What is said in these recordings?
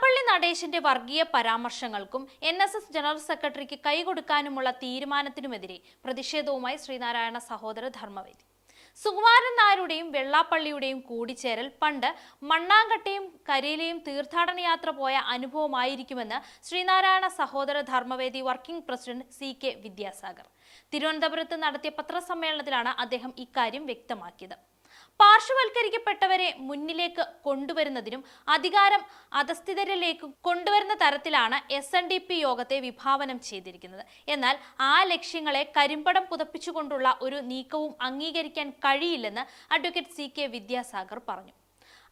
വെള്ളാപ്പള്ളി നടേശന്റെ വർഗീയ പരാമർശങ്ങൾക്കും എൻ എസ് എസ് ജനറൽ സെക്രട്ടറിക്ക് കൈകൊടുക്കാനുമുള്ള തീരുമാനത്തിനുമെതിരെ പ്രതിഷേധവുമായി ശ്രീനാരായണ സഹോദര ധർമ്മവേദി. സുകുമാരൻ നായരുടെയും വെള്ളാപ്പള്ളിയുടെയും കൂടിച്ചേരൽ പണ്ട് മണ്ണാങ്കട്ടയും കരയിലെയും തീർത്ഥാടന യാത്ര പോയ അനുഭവമായിരിക്കുമെന്ന് Sreenarayana Sahodara Dharmavedi working president C K Vidyasagar. തിരുവനന്തപുരത്ത് നടത്തിയ പത്രസമ്മേളനത്തിലാണ് അദ്ദേഹം ഇക്കാര്യം വ്യക്തമാക്കിയത്. പാർശ്വവൽക്കരിക്കപ്പെട്ടവരെ മുന്നിലേക്ക് കൊണ്ടുവരുന്നതിനും അധികാരം അധസ്ഥിതരിലേക്ക് കൊണ്ടുവരുന്ന തരത്തിലാണ് എസ് എൻ ഡി പി യോഗത്തെ വിഭാവനം ചെയ്തിരിക്കുന്നത്. എന്നാൽ ആ ലക്ഷ്യങ്ങളെ കരിമ്പടം പുതപ്പിച്ചുകൊണ്ടുള്ള ഒരു നീക്കവും അംഗീകരിക്കാൻ കഴിയില്ലെന്ന് അഡ്വക്കേറ്റ് സി കെ വിദ്യാസാഗർ പറഞ്ഞു.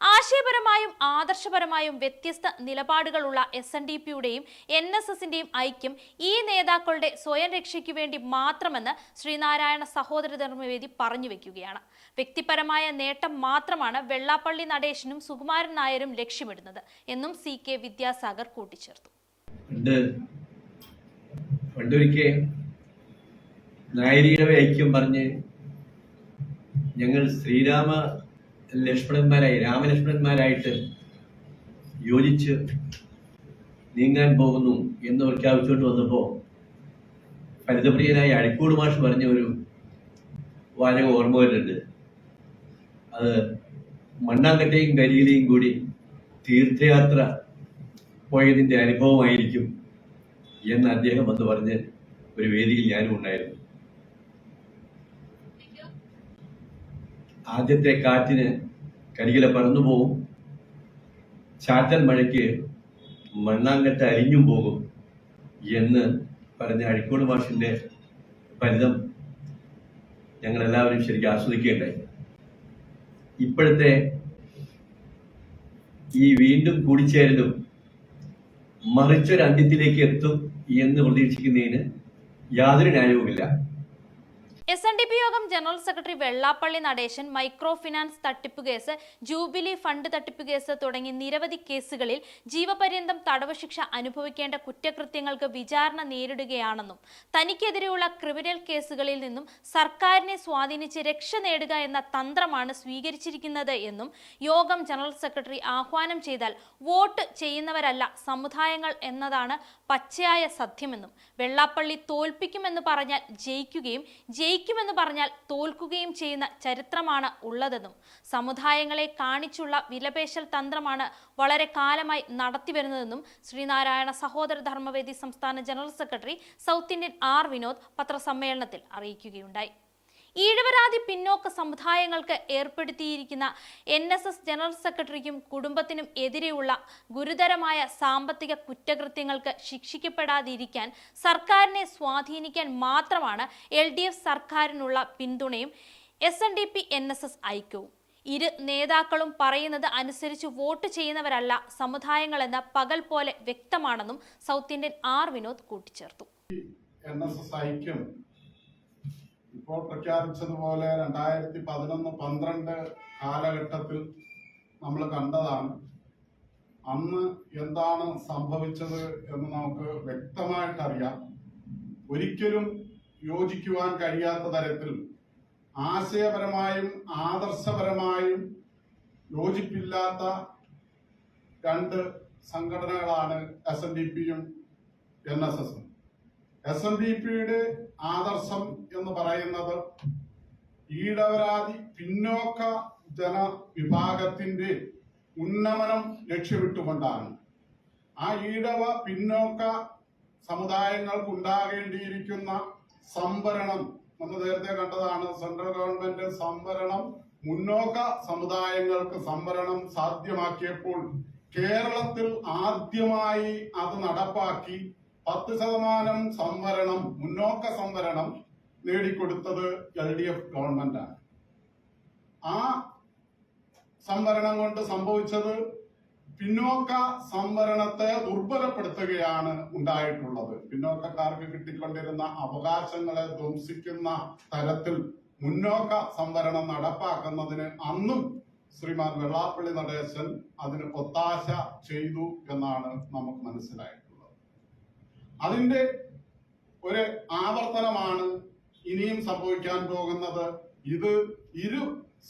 ആശയപരമായും ആദർശപരമായും വ്യത്യസ്ത നിലപാടുകളുള്ള എസ് എൻ ഡി പിയുടെയും എൻ എസ് എസിന്റെയും ഐക്യം ഈ നേതാക്കളുടെ സ്വയം രക്ഷയ്ക്ക് വേണ്ടി മാത്രമെന്ന് ശ്രീനാരായണ സഹോദര ധർമ്മവേദി പറഞ്ഞു വെക്കുകയാണ്. വ്യക്തിപരമായ നേട്ടം മാത്രമാണ് വെള്ളാപ്പള്ളി നടേശനും സുകുമാരൻ നായരും ലക്ഷ്യമിടുന്നത് എന്നും സി കെ വിദ്യാസാഗർ കൂട്ടിച്ചേർത്തു. ഐക്യം പറഞ്ഞ് ഞങ്ങൾ ശ്രീരാമ ലക്ഷ്മണന്മാരായി രാമലക്ഷ്മണന്മാരായിട്ട് യോജിച്ച് നീങ്ങാൻ പോകുന്നു എന്ന് പ്രഖ്യാപിച്ചുകൊണ്ട് വന്നപ്പോൾ ഫലിതപ്രിയനായ അഴിക്കോട് മാഷ് പറഞ്ഞ ഒരു വാചകം ഓർമ്മ വരുന്നുണ്ട്. അത് മണ്ണാങ്കട്ടയും കരിയിലെയും കൂടി തീർത്ഥയാത്ര പോയതിന്റെ അനുഭവമായിരിക്കും എന്ന് അദ്ദേഹം വന്ന് പറഞ്ഞ് ഒരു വേദിയിൽ ഞാനും ഉണ്ടായിരുന്നു. ആദ്യത്തെ കാറ്റിന് കരികില പറന്നു പോകും ചാറ്റൽ മഴയ്ക്ക് മണ്ണാങ്കട്ട അരിഞ്ഞും പോകും എന്ന് പറഞ്ഞ അഴിക്കോട് മാഷിന്റെ ഫലിതം ഞങ്ങളെല്ലാവരും ശരിക്കും ആസ്വദിക്കുകയുണ്ടായി. ഇപ്പോഴത്തെ ഈ വീണ്ടും കൂടിച്ചേരലും മറിച്ചൊരു അന്ത്യത്തിലേക്ക് എത്തും എന്ന് പ്രതീക്ഷിക്കുന്നതിന് യാതൊരു ന്യായവുമില്ല. S N D P Yogam general secretary Vellappally Natesan micro finance തട്ടിപ്പ് കേസ് ജൂബിലി ഫണ്ട് തട്ടിപ്പ് കേസ് തുടങ്ങി നിരവധി കേസുകളിൽ ജീവപര്യന്തം തടവ് ശിക്ഷ അനുഭവിക്കേണ്ട കുറ്റകൃത്യങ്ങൾക്ക് വിചാരണ നേരിടുകയാണെന്നും തനിക്കെതിരെയുള്ള ക്രിമിനൽ കേസുകളിൽ നിന്നും സർക്കാരിനെ സ്വാധീനിച്ച് രക്ഷ നേടുക എന്ന തന്ത്രമാണ് സ്വീകരിച്ചിരിക്കുന്നത് എന്നും യോഗം ജനറൽ സെക്രട്ടറി ആഹ്വാനം ചെയ്താൽ വോട്ട് ചെയ്യുന്നവരല്ല സമുദായങ്ങൾ എന്നതാണ് പച്ചയായ സത്യമെന്നും വെള്ളാപ്പള്ളി തോൽപ്പിക്കുമെന്ന് പറഞ്ഞാൽ ജയിക്കുകയും ജയിക്കുമെന്ന് പറഞ്ഞാൽ തോൽക്കുകയും ചെയ്യുന്ന ചരിത്രമാണ് ഉള്ളതെന്നും സമുദായങ്ങളെ കാണിച്ചുള്ള വിലപേശൽ തന്ത്രമാണ് വളരെ കാലമായി നടത്തിവരുന്നതെന്നും ശ്രീനാരായണ സഹോദര ധർമ്മവേദി സംസ്ഥാന general secretary South Indian R Vinod പത്രസമ്മേളനത്തിൽ അറിയിക്കുകയുണ്ടായി. ഈഴവരാതി പിന്നോക്ക സമുദായങ്ങൾക്ക് ഏർപ്പെടുത്തിയിരിക്കുന്ന എൻ എസ് എസ് ജനറൽ സെക്രട്ടറിക്കും കുടുംബത്തിനും എതിരെയുള്ള ഗുരുതരമായ സാമ്പത്തിക കുറ്റകൃത്യങ്ങൾക്ക് ശിക്ഷിക്കപ്പെടാതിരിക്കാൻ സർക്കാരിനെ സ്വാധീനിക്കാൻ മാത്രമാണ് എൽ ഡി എഫ് സർക്കാരിനുള്ള പിന്തുണയും S N D P N S S ഐക്യവും. ഇരു നേതാക്കളും പറയുന്നത് അനുസരിച്ച് വോട്ട് ചെയ്യുന്നവരല്ല സമുദായങ്ങളെന്ന് പകൽ പോലെ വ്യക്തമാണെന്നും സൗത്ത് ഇന്ത്യൻ ആർ വിനോദ് കൂട്ടിച്ചേർത്തു എൻ എസ് എസ് ഐക്യം ഇപ്പോൾ പ്രഖ്യാപിച്ചതുപോലെ രണ്ടായിരത്തി പതിനൊന്ന് പന്ത്രണ്ട് കാലഘട്ടത്തിൽ നമ്മൾ കണ്ടതാണ്. അന്ന് എന്താണ് സംഭവിച്ചത് എന്ന് നമുക്ക് വ്യക്തമായിട്ടറിയാം. ഒരിക്കലും യോജിക്കുവാൻ കഴിയാത്ത തരത്തിൽ ആശയപരമായും ആദർശപരമായും യോജിപ്പില്ലാത്ത രണ്ട് സംഘടനകളാണ് എസ് എൻ ഡി പിയും എൻ എസ് എസും എസ് എൻ ഡി പിയുടെ ആദർശം എന്ന് പറയുന്നത് ഈടവരാതി പിന്നോക്ക ജനവിഭാഗത്തിന്റെ ഉന്നമനം ലക്ഷ്യമിട്ടുകൊണ്ടാണ്. ആ ഈടവ പിന്നോക്ക സമുദായങ്ങൾക്കുണ്ടാകേണ്ടിയിരിക്കുന്ന സംവരണം നമ്മൾ നേരത്തെ കണ്ടതാണ്. സെൻട്രൽ ഗവൺമെന്റ് സംവരണം മുന്നോക്ക സമുദായങ്ങൾക്ക് സംവരണം സാധ്യമാക്കിയപ്പോൾ കേരളത്തിൽ ആദ്യമായി അത് നടപ്പാക്കി പത്ത് ശതമാനം സംവരണം മുന്നോക്ക സംവരണം നേടിക്കൊടുത്തത് എൽ ഡി എഫ് ഗവൺമെന്റാണ് ആ സംവരണം കൊണ്ട് സംഭവിച്ചത് പിന്നോക്ക സംവരണത്തെ ദുർബലപ്പെടുത്തുകയാണ് ഉണ്ടായിട്ടുള്ളത്. പിന്നോക്കക്കാർക്ക് കിട്ടിക്കൊണ്ടിരുന്ന അവകാശങ്ങളെ ധ്വംസിക്കുന്ന തരത്തിൽ മുന്നോക്ക സംവരണം നടപ്പാക്കുന്നതിന് അന്നും ശ്രീമാൻ വെള്ളാപ്പള്ളി നടേശൻ അതിന് ഒത്താശ ചെയ്തു എന്നാണ് നമുക്ക് മനസ്സിലായിട്ടുള്ളത് അതിന്റെ ഒരു ആവർത്തനമാണ് ഇനിയും സംഭവിക്കാൻ പോകുന്നത്. ഇത് ഇരു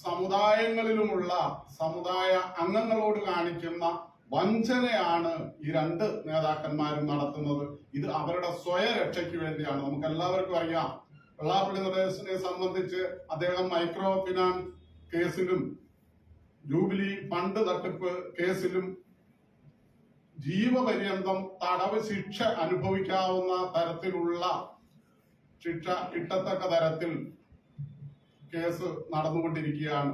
സമുദായങ്ങളിലുമുള്ള സമുദായ അംഗങ്ങളോട് കാണിക്കുന്ന വഞ്ചനയാണ് ഈ രണ്ട് നേതാക്കന്മാരും നടത്തുന്നത്. ഇത് അവരുടെ സ്വയരക്ഷയ്ക്ക് വേണ്ടിയാണ്. നമുക്ക് എല്ലാവർക്കും അറിയാം. വെള്ളാപ്പള്ളി നടേശനെ സംബന്ധിച്ച് അദ്ദേഹം മൈക്രോ ഫിനാൻസ് കേസിലും ജൂബിലി ഫണ്ട് തട്ടിപ്പ് കേസിലും ജീവപര്യന്തം തടവ് ശിക്ഷ അനുഭവിക്കാവുന്ന തരത്തിലുള്ള ശിക്ഷ കിട്ടത്തക്ക തരത്തിൽ കേസ് നടന്നുകൊണ്ടിരിക്കുകയാണ്.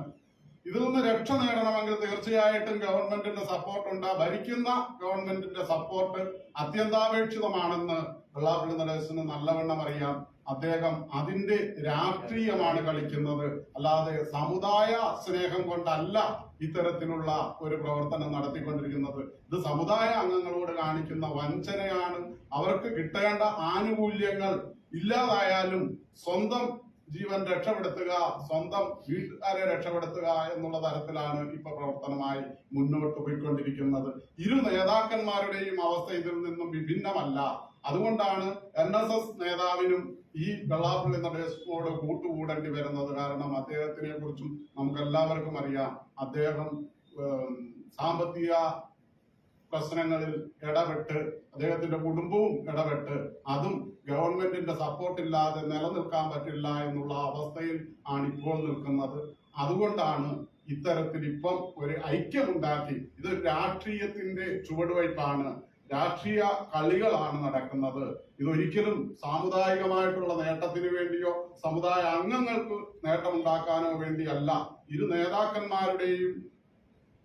ഇതിൽ നിന്ന് രക്ഷ നേടണമെങ്കിൽ തീർച്ചയായിട്ടും ഗവൺമെന്റിന്റെ സപ്പോർട്ട് ഉണ്ട്. ഭരിക്കുന്ന ഗവൺമെന്റിന്റെ സപ്പോർട്ട് അത്യന്താപേക്ഷിതമാണെന്ന് വെള്ളാപ്പള്ളി നടേശന് നല്ലവണ്ണം അറിയാം. അദ്ദേഹം അതിന്റെ രാഷ്ട്രീയമാണ് കളിക്കുന്നത്. അല്ലാതെ സമുദായ സ്നേഹം കൊണ്ടല്ല ഇത്തരത്തിലുള്ള ഒരു പ്രവർത്തനം നടത്തിക്കൊണ്ടിരിക്കുന്നത്. ഇത് സമുദായ അംഗങ്ങളോട് കാണിക്കുന്ന വഞ്ചനയാണ്. അവർക്ക് കിട്ടേണ്ട ആനുകൂല്യങ്ങൾ ഇല്ലാതായാലും സ്വന്തം ജീവൻ രക്ഷപ്പെടുത്തുക സ്വന്തം വീട്ടുകാരെ രക്ഷപ്പെടുത്തുക എന്നുള്ള തരത്തിലാണ് ഇപ്പൊ പ്രവർത്തനമായി മുന്നോട്ട് പോയിക്കൊണ്ടിരിക്കുന്നത്. ഇരു നേതാക്കന്മാരുടെയും അവസ്ഥ ഇതിൽ നിന്നും വിഭിന്നമല്ല. അതുകൊണ്ടാണ് എൻ എസ് എസ് നേതാവിനും ഈ വെള്ളാപ്പള്ളി നടേശനോട് കൂട്ടുകൂടേണ്ടി വരുന്നത്. കാരണം അദ്ദേഹത്തിനെ കുറിച്ചും നമുക്ക് എല്ലാവർക്കും അറിയാം അദ്ദേഹം സാമ്പത്തിക പ്രശ്നങ്ങളിൽ ഇടപെട്ട് അദ്ദേഹത്തിന്റെ കുടുംബവും ഇടപെട്ട് അതും ഗവൺമെന്റിന്റെ സപ്പോർട്ട് ഇല്ലാതെ നിലനിൽക്കാൻ പറ്റില്ല എന്നുള്ള അവസ്ഥയിൽ ആണ് ഇപ്പോൾ നിൽക്കുന്നത്. അതുകൊണ്ടാണ് ഇത്തരത്തിൽ ഇപ്പം ഒരു ഐക്യമുണ്ടാക്കി ഇത് രാഷ്ട്രീയത്തിന്റെ ചുവടുവയ്പ്പാണ് രാഷ്ട്രീയ കളികളാണ് നടക്കുന്നത്. ഇതൊരിക്കലും സാമുദായികമായിട്ടുള്ള നേട്ടത്തിന് വേണ്ടിയോ സമുദായ അംഗങ്ങൾക്ക് നേട്ടമുണ്ടാക്കാനോ വേണ്ടിയല്ല. ഇരു നേതാക്കന്മാരുടെയും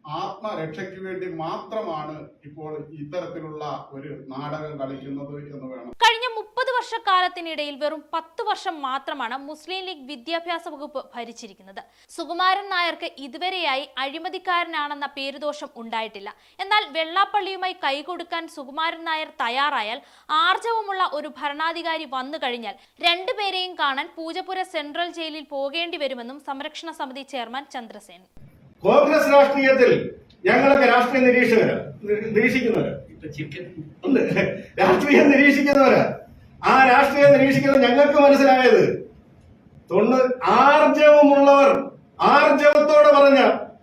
ആത്മരക്ഷയ്ക്ക് വേണ്ടി മാത്രമാണ് ഇപ്പോൾ ഇത്തരത്തിലുള്ള ഒരു നാടകം കളിക്കുന്നത് എന്ന് വേണം. കഴിഞ്ഞ മുപ്പത് വർഷക്കാലത്തിനിടയിൽ വെറും പത്ത് വർഷം മാത്രമാണ് മുസ്ലിം ലീഗ് വിദ്യാഭ്യാസ വകുപ്പ് ഭരിച്ചിരിക്കുന്നത്. സുകുമാരൻ നായർക്ക് ഇതുവരെയായി അഴിമതിക്കാരനാണെന്ന പേരുദോഷം ഉണ്ടായിട്ടില്ല. എന്നാൽ വെള്ളാപ്പള്ളിയുമായി കൈകൊടുക്കാൻ സുകുമാരൻ നായർ തയ്യാറായാൽ ആർജവമുള്ള ഒരു ഭരണാധികാരി വന്നു കഴിഞ്ഞാൽ രണ്ടുപേരെയും കാണാൻ പൂജപ്പുര സെൻട്രൽ ജയിലിൽ പോകേണ്ടി വരുമെന്നും സംരക്ഷണ സമിതി ചെയർമാൻ ചന്ദ്രസേൻ. കോൺഗ്രസ് രാഷ്ട്രീയത്തിൽ ഞങ്ങളൊക്കെ രാഷ്ട്രീയ നിരീക്ഷകര് നിരീക്ഷിക്കുന്നവര്. ഉണ്ട് രാഷ്ട്രീയം നിരീക്ഷിക്കുന്നവര്. ആ രാഷ്ട്രീയം നിരീക്ഷിക്കുന്നത് ഞങ്ങൾക്ക് മനസ്സിലായത് തൊണ്ണൂ ആർജവമുള്ളവർ ആർജവത്തോടെ പറഞ്ഞ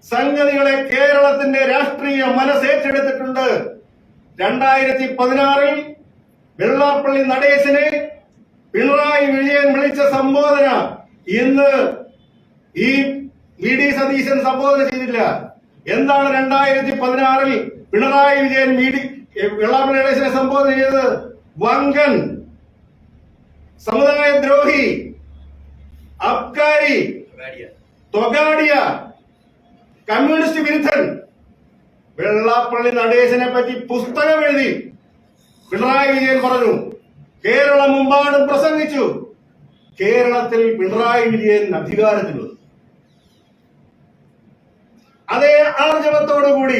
സംഗതികളെ കേരളത്തിന്റെ രാഷ്ട്രീയ മനസ്സേറ്റെടുത്തിട്ടുണ്ട് രണ്ടായിരത്തി പതിനാറിൽ വെള്ളാപ്പള്ളി നടേശനെ പിണറായി വിജയൻ വിളിച്ച സംബോധന ഇന്ന് ഈ വി ഡി സതീശൻ സംബോധന ചെയ്തില്ല എന്താണ് രണ്ടായിരത്തി പതിനാറിൽ പിണറായി വിജയൻ വി വെള്ളാപ്പള്ളി ഗണേശനെ സംബോധന ചെയ്തത്? വങ്കൻ സമുദായ ദ്രോഹി അബ്കാരി തൊഗാടിയ കമ്മ്യൂണിസ്റ്റ് വിരുദ്ധൻ. വെള്ളാപ്പള്ളി നടേശനെ പറ്റി പുസ്തകം എഴുതി പിണറായി വിജയൻ പറഞ്ഞു. കേരളം മുമ്പാടും പ്രസംഗിച്ചു. കേരളത്തിൽ പിണറായി വിജയൻ അധികാരത്തിൽ വന്നു അതേ ആർജവത്തോടു കൂടി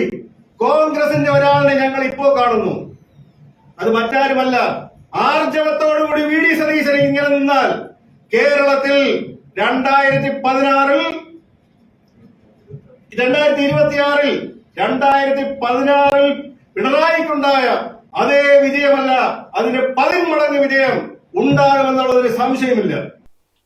കോൺഗ്രസിന്റെ ഒരാളിനെ ഞങ്ങൾ ഇപ്പോ കാണുന്നു. അത് മറ്റാരുമല്ല ആർജവത്തോടുകൂടി വി ഡി സതീശൻ ഇങ്ങനെ നിന്നാൽ കേരളത്തിൽ രണ്ടായിരത്തി പതിനാറിൽ രണ്ടായിരത്തി ഇരുപത്തിയാറിൽ രണ്ടായിരത്തി പതിനാറിൽ പിണറായിക്കുണ്ടായ അതേ വിജയമല്ല അതിന്റെ പതിന്മടങ്ങ് വിജയം ഉണ്ടാകുമെന്നുള്ളതിന് സംശയമില്ല.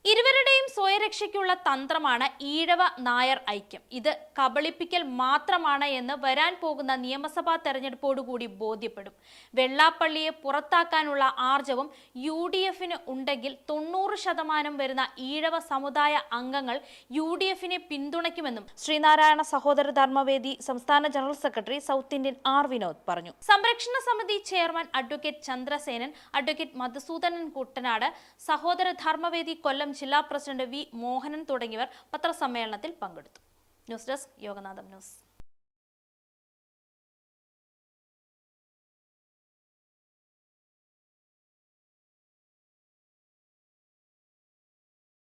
ഇരുവരുടെയും സ്വയരക്ഷയ്ക്കുള്ള തന്ത്രമാണ് ഈഴവ നായർ ഐക്യം. ഇത് കബളിപ്പിക്കൽ മാത്രമാണ് എന്ന് വരാൻ പോകുന്ന നിയമസഭാ തെരഞ്ഞെടുപ്പോടുകൂടി ബോധ്യപ്പെടും. വെള്ളാപ്പള്ളിയെ പുറത്താക്കാനുള്ള ആർജവം യു ഡി എഫിന് ഉണ്ടെങ്കിൽ തൊണ്ണൂറ് ശതമാനം വരുന്ന ഈഴവ സമുദായ അംഗങ്ങൾ യു ഡി എഫിനെ പിന്തുണയ്ക്കുമെന്നും ശ്രീനാരായണ സഹോദര ധർമ്മവേദി സംസ്ഥാന general secretary South Indian R Vinod പറഞ്ഞു. സംരക്ഷണ സമിതി chairman advocate Chandrasenan advocate Madhusoodanan Kuttanad Sahodara Dharmavedi Kollam ജില്ലാ പ്രസിഡന്റ് വി മോഹനൻ തുടങ്ങിയവർ പത്രസമ്മേളനത്തിൽ പങ്കെടുത്തു. News desk Yoganatham news.